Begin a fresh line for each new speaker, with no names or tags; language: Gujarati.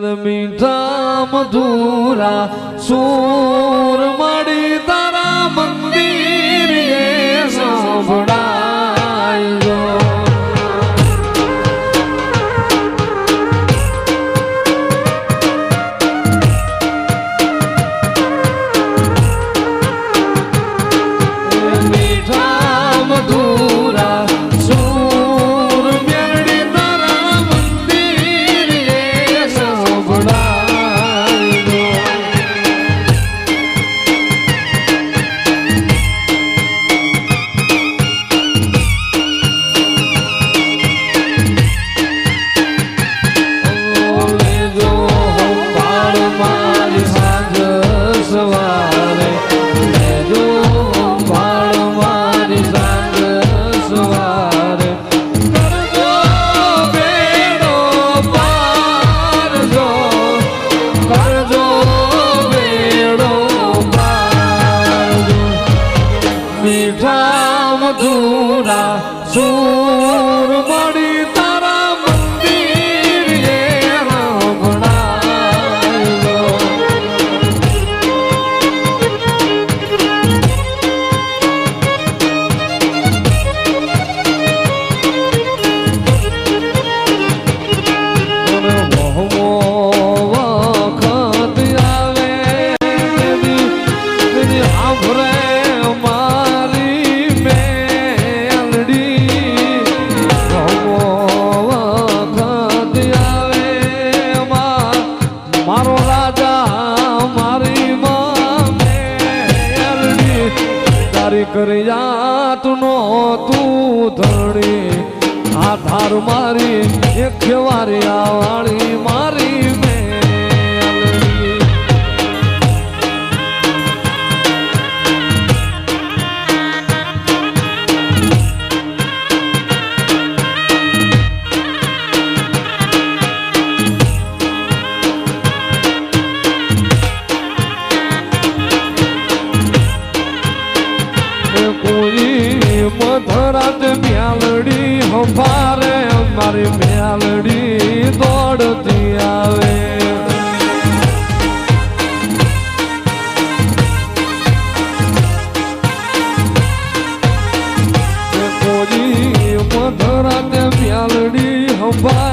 મીઠા મધુરા સુ রাম ধুরা সুর মরি તારી કરી જાત નો તું ધણી. આ ધાર મારી એક વારી આ વાળી માં રાત મ્યાલડી હંભારે અમારી મ્યાલડી દોડતી આવે. કોઈ મધરાતે મ્યાલડી હંભારે